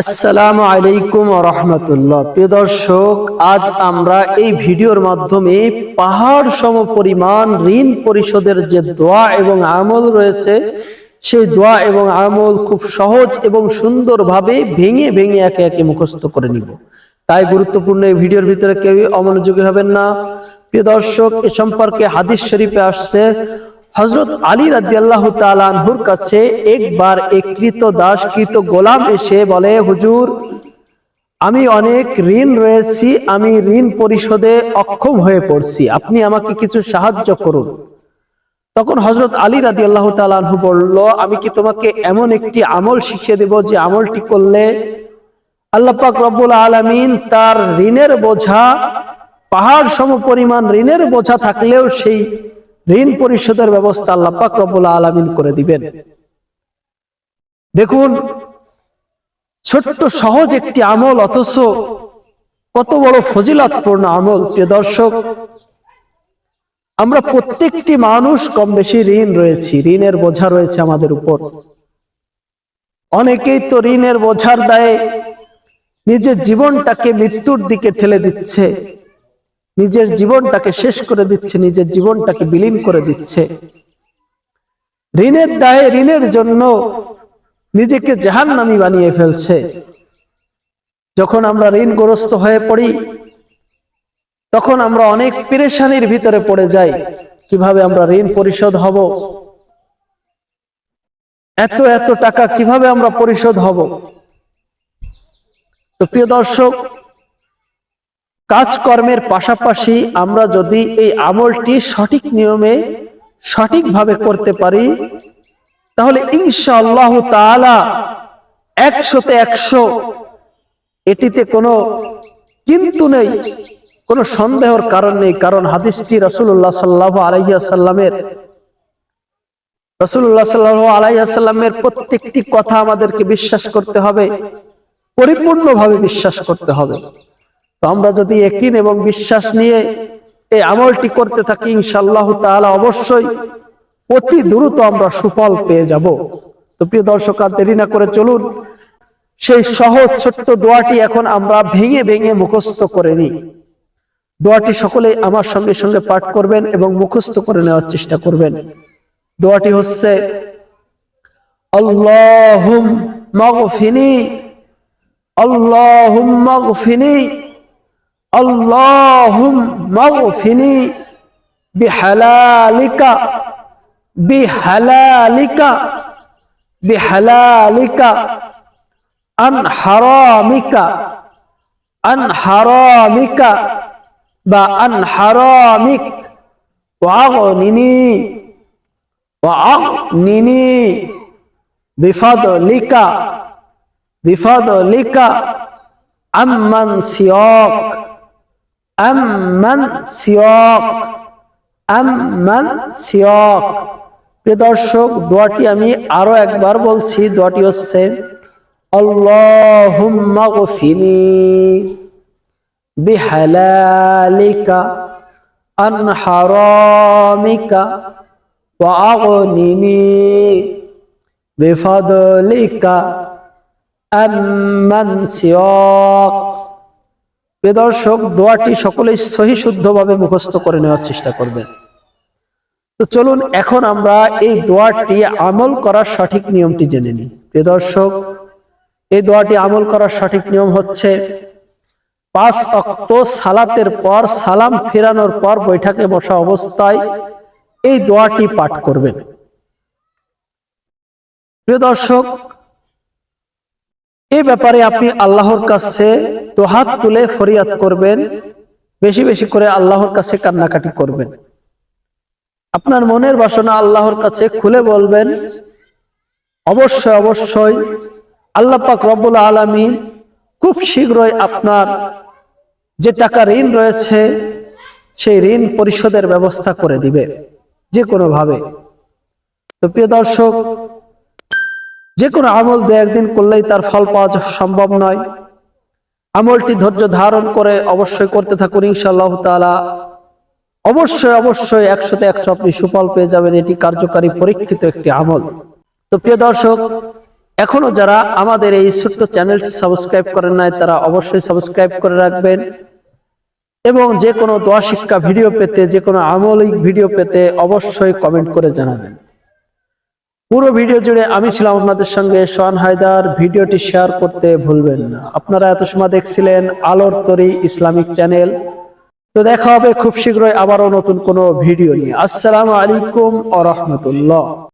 আসসালামু আলাইকুম রহমতুল্লাহ প্রিয় দর্শক, আজ আমরা এই ভিডিওর মাধ্যমে পাহাড় সম পরিমাণ ঋণ পরিশোধের যে দোয়া এবং আমল রয়েছে, সেই দোয়া এবং আমল খুব সহজ এবং সুন্দরভাবে ভেঙে ভেঙে একে একে মুখস্থ করে নিব। তাই গুরুত্বপূর্ণ এই ভিডিওর ভিতরে কেউই অমনোযোগী হবেন না। প্রিয় দর্শক, এ সম্পর্কে হাদিস শরীফে আসছে হজরত আলী রাজি আল্লাহ তালানহুর কাছে একবার একৃত দাসকৃত গোলাম এসে বলে, হুজুর, আমি অনেক ঋণ রয়েছি, আমি ঋণ পরিশোধে অক্ষম হয়ে পড়ছি, আপনি আমাকে কিছু সাহায্য করুন। তখন হজরত আলী রাজি আল্লাহ তালানহু বলল, আমি কি তোমাকে এমন একটি আমল শিখিয়ে দেব যে আমলটি করলে আল্লাহ পাক রব্বুল আলমিন তার ঋণের বোঝা, পাহাড় সম পরিমাণ ঋণের বোঝা থাকলেও সেই ঋণ পরিশোধের ব্যবস্থা আল্লাহ পাক রব্বুল আলমিন করে দিবেন। দেখুন, ছোট্ট সহজ একটি আমল, অথচ কত বড় ফজিলাতপূর্ণ আমল, প্রিয় দর্শক। আমরা প্রত্যেকটি মানুষ কম বেশি ঋণ রয়েছি, ঋণের বোঝা রয়েছে আমাদের উপর। অনেকেই তো ঋণের বোঝার দায়ে নিজের জীবনটাকে মৃত্যুর দিকে ঠেলে দিচ্ছে। নিজের জীবনটাকে শেষ করে দিচ্ছে, নিজের জীবনটাকে বিলীন করে দিচ্ছে। ঋণের দায়ে ঋণের জন্য নিজেকে জাহান নামি বানিয়ে ফেলছে। যখন আমরা ঋণগ্রস্ত হয়ে পড়ি, তখন আমরা অনেক পেরেশানির ভিতরে পড়ে যাই। কীভাবে আমরা ঋণ পরিশোধ হব? এত এত টাকা কীভাবে আমরা পরিশোধ হব? তো প্রিয় দর্শক কাজকর্মের পাশাপাশি আমরা যদি এই আমলটি সঠিক নিয়মে সঠিকভাবে করতে পারি, তাহলে ইনশাআল্লাহ তাআলা একশোতে একশো এটিতে কোনো কিন্তু নেই, কোনো সন্দেহর কারণ নেই, কারণ হাদিসটি রসুল্লাহ সাল্লাহ আলাইসাল্লামের রসুল্লাহ সাল্লাহ আলাইসাল্লামের প্রত্যেকটি কথা আমাদেরকে বিশ্বাস করতে হবে, পরিপূর্ণভাবে বিশ্বাস করতে হবে। তো আমরা যদি একিন এবং বিশ্বাস নিয়ে এই আমলটি করতে থাকি ইনশাল্লাহ তাহলে অবশ্যই অতি দ্রুত আমরা সুফল পেয়ে যাব। তো প্রিয় দর্শক, আর দেরি না করে চলুন। সেই সহজ ছোট্ট দোয়াটি এখন আমরা ভেঙে ভেঙে মুখস্থ করে নিই। দোয়াটি সকলে আমার সঙ্গে সঙ্গে পাঠ করবেন এবং মুখস্থ করে নেওয়ার চেষ্টা করবেন। দোয়াটি হচ্ছে আল্লাহুম মাগফিনি আল্লাহুম মাগফিনি اللهم اغفني بحلالك بحلالك بحلالك عن حرامك عن حرامك عن حرامك. وأغنني وأغنني بفضلك بفضلك عمن سياق আম্মান সিয়ক আম্মান সিয়ক। প্রিয় দর্শক, দোয়াটি আমি আরও একবার বলছি, দোয়াটি হচ্ছে, আল্লাহুম্মা গফিনি বিহালালিকা আন হারামিকা ওয়া আগনিনি বিফাদলিকা আম্মান সিয়ক। প্রিয় দর্শক দোয়াটি সকলেই সহি শুদ্ধভাবে মুখস্থ করে নেওয়ার চেষ্টা করবেন তো চলুন, এখন আমরা এই দোয়াটি আমল করার সঠিক নিয়মটি জেনে নিই। দর্শক এই দোয়াটি আমল করার সঠিক নিয়ম হচ্ছে, পাঁচ অক্ত সালাতের পর সালাম ফেরানোর পর বৈঠকে বসা অবস্থায় এই দোয়াটি পাঠ করবেন। প্রিয় দর্শক ব্যাপারে আপনি আল্লাহর কাছে হাত তুলে ফরিয়াদ করবেন, বেশি বেশি করে আল্লাহর কাছে কান্নাকাটি করবেন। আপনার মনের বাসনা আল্লাহর কাছে খুলে বলবেন, অবশ্যই অবশ্যই আল্লাহ পাক রব্বুল আলমিন খুব শীঘ্রই আপনার যে টাকা ঋণ রয়েছে, সেই ঋণ পরিশোধের ব্যবস্থা করে দিবে যে কোনো ভাবে তো প্রিয় দর্শক যে কোনো আমল দু একদিন করলেই তার ফল পাওয়া সম্ভব নয়। আমলটি ধৈর্য ধারণ করে অবশ্যই করতে থাকুন ইনশাআল্লাহ তালা অবশ্যই অবশ্যই একশোতে একশো আপনি সুফল পেয়ে যাবেন। এটি কার্যকারী পরীক্ষিত একটি আমল। তো প্রিয় দর্শক, এখনও যারা আমাদের এই ছোট্ট চ্যানেলটি সাবস্ক্রাইব করেন নাই, তারা অবশ্যই সাবস্ক্রাইব করে রাখবেন এবং যে কোনো দোয়া শিক্ষা ভিডিও পেতে যে কোনো আমলিক ভিডিও পেতে অবশ্যই কমেন্ট করে জানাবেন। পুরো ভিডিও জুড়ে আমি ছিলাম আপনাদের সঙ্গে সোহান হায়দার। ভিডিওটি শেয়ার করতে ভুলবেন না। আপনারা এত সময় দেখছিলেন আলোর তরি ইসলামিক চ্যানেল। তো দেখা হবে খুব শীঘ্রই আবারও নতুন কোনো ভিডিও নিয়ে। আসসালামু আলাইকুম আ রহমতুল্লাহ।